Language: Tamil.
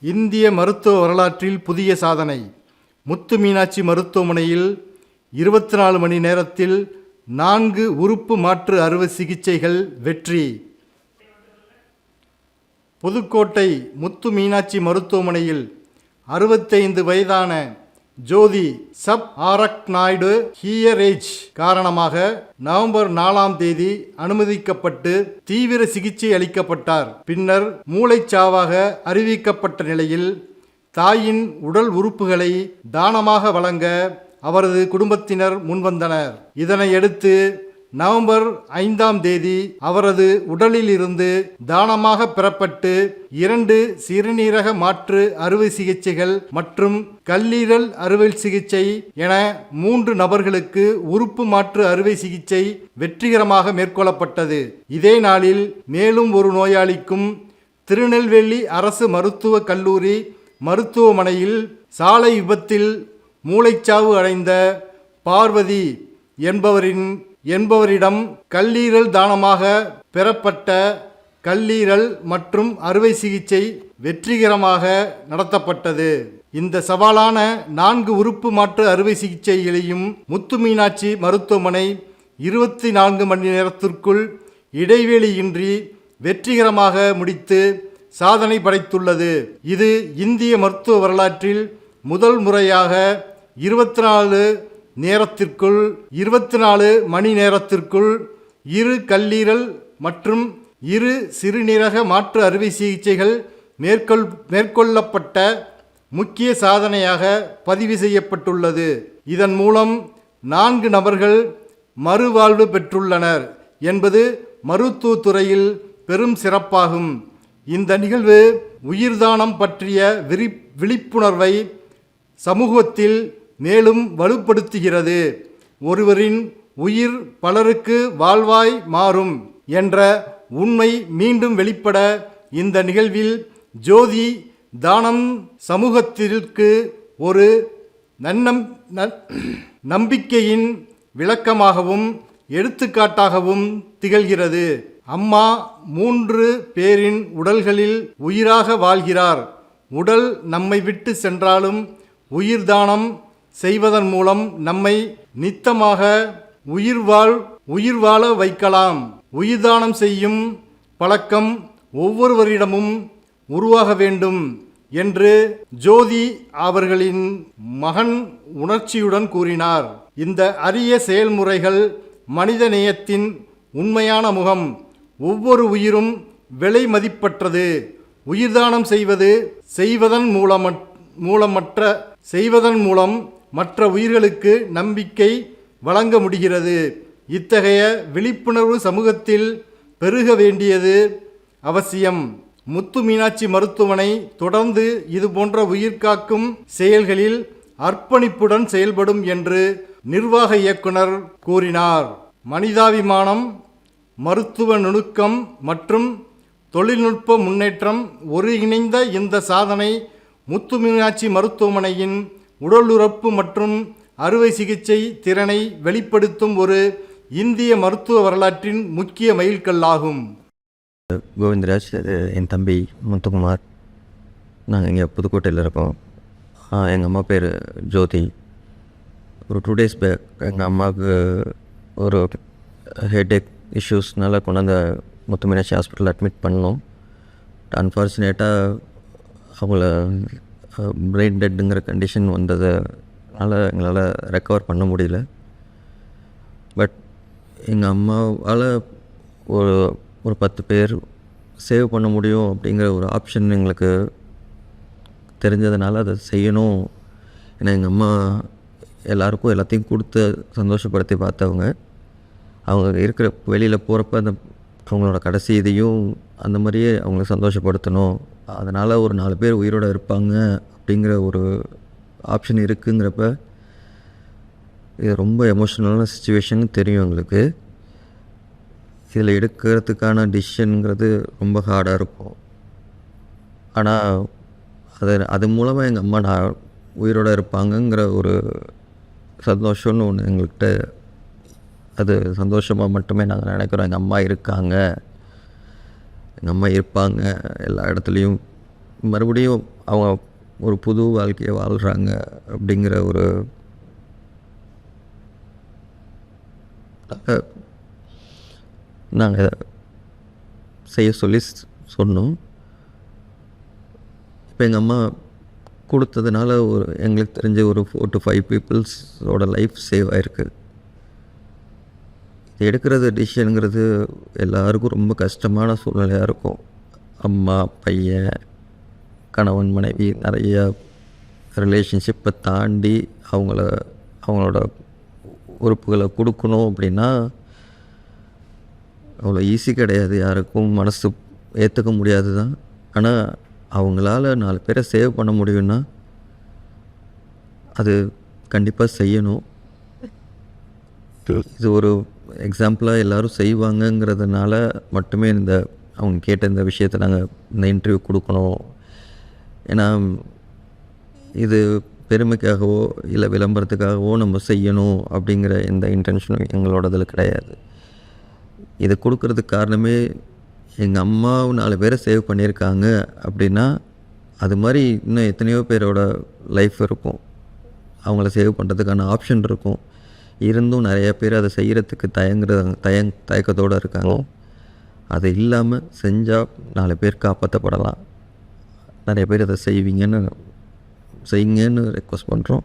இந்திய மருத்துவ வரலாற்றில் புதிய சாதனை. முத்து மீனாட்சி மருத்துவமனையில் இருபத்தி நாலு மணி நேரத்தில் நான்கு உறுப்பு மாற்று அறுவை சிகிச்சைகள் வெற்றி. புதுக்கோட்டை முத்து மீனாட்சி மருத்துவமனையில் அறுபத்தைந்து வயதான ஜோதி சப் ஆரக்னாய்டு ஹியரேஜ் காரணமாக நவம்பர் நாலாம் தேதி அனுமதிக்கப்பட்டு தீவிர சிகிச்சை அளிக்கப்பட்டார். பின்னர் மூளைச்சாவாக அறிவிக்கப்பட்ட நிலையில் தாயின் உடல் உறுப்புகளை தானமாக வழங்க அவரது குடும்பத்தினர் முன்வந்தனர். இதனையடுத்து நவம்பர் ஐந்தாம் தேதி அவரது உடலில் இருந்து தானமாக பெறப்பட்டு இரண்டு சிறுநீரக மாற்று அறுவை சிகிச்சைகள் மற்றும் கல்லீரல் அறுவை சிகிச்சை என மூன்று நபர்களுக்கு உறுப்பு மாற்று அறுவை சிகிச்சை வெற்றிகரமாக மேற்கொள்ளப்பட்டது. இதே நாளில் மேலும் ஒரு நோயாளிக்கும் திருநெல்வேலி அரசு மருத்துவக் கல்லூரி மருத்துவமனையில் சாலை விபத்தில் மூளைச்சாவு அடைந்த பார்வதி என்பவரின் என்பவரிடம் கல்லீரல் தானமாக பெறப்பட்ட கல்லீரல் மற்றும் அறுவை சிகிச்சை வெற்றிகரமாக நடத்தப்பட்டது. இந்த சவாலான நான்கு உறுப்பு மாற்று அறுவை சிகிச்சைகளையும் முத்து மீனாட்சி மருத்துவமனை இருபத்தி நான்கு மணி நேரத்திற்குள் இடைவெளியின்றி வெற்றிகரமாக முடித்து சாதனை படைத்துள்ளது. இது இந்திய மருத்துவ வரலாற்றில் முதல் முறையாக இருபத்தி நாலு நேரத்திற்குள் இருபத்தி நாலு மணி நேரத்திற்குள் இரு கல்லீரல் மற்றும் இரு சிறுநீரக மாற்று அறுவை சிகிச்சைகள் மேற்கொள் மேற்கொள்ளப்பட்ட முக்கிய சாதனையாக பதிவு செய்யப்பட்டுள்ளது. இதன் மூலம் நான்கு நபர்கள் மறுவாழ்வு பெற்றுள்ளனர் என்பது மருத்துவத்துறையில் பெரும் சிறப்பாகும். இந்த நிகழ்வு உயிர்தானம் பற்றிய விரி விழிப்புணர்வை சமூகத்தில் மேலும் வலுப்படுத்துகிறது. ஒருவரின் உயிர் பலருக்கு வாழ்வாய் மாறும் என்ற உண்மை மீண்டும் வெளிப்பட இந்த நிகழ்வில் ஜோதி தானம் சமூகத்திற்கு ஒரு நன்னம் நம்பிக்கையின் விளக்கமாகவும் எடுத்துக்காட்டாகவும் திகழ்கிறது. அம்மா மூன்று பேரின் உடல்களில் உயிராக வாழ்கிறார். உடல் நம்மை விட்டு சென்றாலும் உயிர்தானம் செய்வதன் மூலம் நம்மை நித்தமாக உயிர் வாழ் உயிர் வாழ வைக்கலாம். உயிர்தானம் செய்யும் பழக்கம் ஒவ்வொருவரிடமும் உருவாக வேண்டும் என்று ஜோதி அவர்களின் மகன் உணர்ச்சியுடன் கூறினார். இந்த அரிய செயல்முறைகள் மனித நேயத்தின் உண்மையான முகம். ஒவ்வொரு உயிரும் விலை மதிப்பற்றது. உயிர்தானம் செய்வது செய்வதன் மூலம் மூலமற்ற செய்வதன் மூலம் மற்ற உயிர்களுக்கு நம்பிக்கை வழங்க முடிகிறது. இத்தகைய விழிப்புணர்வு சமூகத்தில் பெருக வேண்டியது அவசியம். முத்து மீனாட்சி மருத்துவமனை தொடர்ந்து இதுபோன்ற உயிர்காக்கும் செயல்களில் அர்ப்பணிப்புடன் செயல்படும் என்று நிர்வாக இயக்குனர் கூறினார். மனிதாபிமானம் மருத்துவ நுணுக்கம் மற்றும் தொழில்நுட்ப முன்னேற்றம் ஒருங்கிணைந்த இந்த சாதனை முத்து மீனாட்சி மருத்துவமனையின் உடலுறப்பு மற்றும் அறுவை சிகிச்சை திறனை வெளிப்படுத்தும் ஒரு இந்திய மருத்துவ வரலாற்றின் முக்கிய மைல்கல்லாகும். கோவிந்தராஜ் என் தம்பி முத்துக்குமார். நாங்கள் இங்கே புதுக்கோட்டையில் இருக்கோம். எங்கள் அம்மா பேர் ஜோதி. ஒரு டூ டேஸ் பேக் எங்கள் அம்மாவுக்கு ஒரு ஹெட்டேக் இஷ்யூஸ்னால கொண்டாந்து முத்துமீனாட்சி ஹாஸ்பிட்டலில் அட்மிட் பண்ணோம். அன்ஃபார்ச்சுனேட்டாக அவங்கள பிரெயின் டெட்டுங்கிற கண்டிஷன் வந்ததுனால எங்களால் ரெக்கவர் பண்ண முடியல. பட் எங்கள் அம்மாவால் ஒரு ஒரு பத்து பேர் சேவ் பண்ண முடியும் அப்படிங்கிற ஒரு ஆப்ஷன் எங்களுக்கு தெரிஞ்சதுனால அதை செய்யணும். ஏன்னா எங்கள் அம்மா எல்லாருக்கும் எல்லாத்தையும் கொடுத்து சந்தோஷப்படுத்தி பார்த்தவங்க. அவங்க இருக்கிற வெளியில் போகிறப்ப அந்த அவங்களோட கடைசி இதையும் அந்த மாதிரியே அவங்கள சந்தோஷப்படுத்தணும். அதனால் ஒரு நாலு பேர் உயிரோட இருப்பாங்க அப்படிங்கிற ஒரு ஆப்ஷன் இருக்குங்கிறப்ப இது ரொம்ப எமோஷ்னலான சுச்சுவேஷன் தெரியும் எங்களுக்கு. இதில் எடுக்கிறதுக்கான டிசிஷனுங்கிறது ரொம்ப ஹார்டாக இருக்கும். ஆனால் அது அது மூலமாக எங்கள் அம்மா நான் உயிரோடு இருப்பாங்கங்கிற ஒரு சந்தோஷம்னு ஒன்று எங்கள்கிட்ட அது சந்தோஷமாக மட்டுமே நாங்கள் நினைக்கிறோம். எங்கள் அம்மா இருக்காங்க. எங்கள் அம்மா இருப்பாங்க. எல்லா இடத்துலையும் மறுபடியும் அவங்க ஒரு புது வாழ்க்கையை வாழ்கிறாங்க அப்படிங்கிற ஒரு நாங்கள் செய்ய சொல்லி சொன்னோம். இப்போ எங்கள் அம்மா கொடுத்ததுனால ஒரு எங்களுக்கு தெரிஞ்ச ஒரு ஃபோர் டு ஃபைவ் பீப்புள்ஸோட லைஃப் சேவ் ஆயிருக்கு. எடுக்கிறது டிசிஷனுங்கிறது எல்லாருக்கும் ரொம்ப கஷ்டமான சூழ்நிலையாக இருக்கும். அம்மா பையன் கணவன் மனைவி நிறைய ரிலேஷன்ஷிப்பை தாண்டி அவங்கள அவங்களோட உறுப்புகளை கொடுக்கணும் அப்படின்னா அவ்வளோ ஈஸி கிடையாது யாருக்கும். மனசு ஏற்றுக்க முடியாது தான் ஆனால் அவங்களால நாலு பேரை சேவ் பண்ண முடியும்னா அது கண்டிப்பாக செய்யணும். இது ஒரு எக்ஸாம்பிளாக எல்லாரும் செய்வாங்கங்கிறதுனால மட்டுமே இந்த அவங்க கேட்ட இந்த விஷயத்தை நாங்கள் இந்த இன்டர்வியூ கொடுக்கணும். ஏன்னா இது பெருமைக்காகவோ இல்லை விளம்பரத்துக்காகவோ நம்ம செய்யணும் அப்படிங்கிற எந்த இன்டென்ஷனும் எங்களோடதில் கிடையாது. இதை கொடுக்கறதுக்கு காரணமே எங்கள் அம்மாவும் நாலு பேரை சேவ் பண்ணியிருக்காங்க அப்படின்னா அது மாதிரி இன்னும் எத்தனையோ பேரோட லைஃப் இருக்கும். அவங்கள சேவ் பண்ணுறதுக்கான ஆப்ஷன் இருக்கும். இருந்தும் நிறைய பேர் அதை செய்கிறதுக்கு தயங்குற தயங் தயக்கத்தோடு இருக்காங்க. அது இல்லாமல் செஞ்சால் நாலு பேர் காப்பாற்றப்படலாம் நிறைய பேர் அதை செய்வீங்கன்னு செய்யுங்கன்னு ரெக்வஸ்ட் பண்ணுறோம்